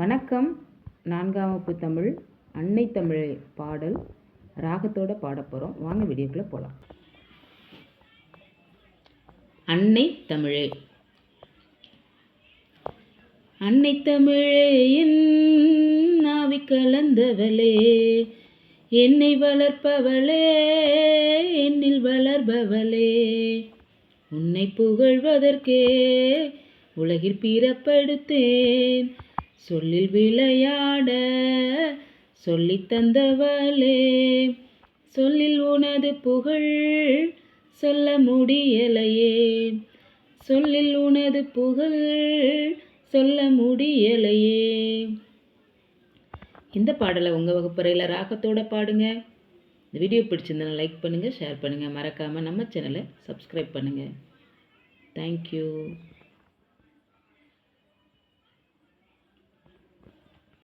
வணக்கம். நான்காம் வகுப்பு தமிழ் அன்னை தமிழை பாடல் ராகத்தோட பாடப்போகிறோம் வாங்க வீடியோக்குள்ளே போகலாம் அன்னை தமிழே. அன்னை தமிழே என் நாவி கலந்தவளே என்னை வளர்ப்பவளே என்னில் வளர்பவளே உன்னை புகழ்வதற்கே உலகில் பிறப்படுத்தேன். சொல்லில் விளையாட சொல்லி தந்தவளே. சொல்லில் உனது புகழ் சொல்ல முடியலையே சொல்லில் உனது புகழ் சொல்ல முடியலையே இந்த பாடலை உங்கள் வகுப்பறையில் ராகத்தோட பாடுங்க. இந்த வீடியோ பிடிச்சிருந்தனா லைக் பண்ணுங்கள் ஷேர் பண்ணுங்கள் மறக்காமல் நம்ம சேனலை சப்ஸ்கிரைப் பண்ணுங்கள் தேங்க்யூ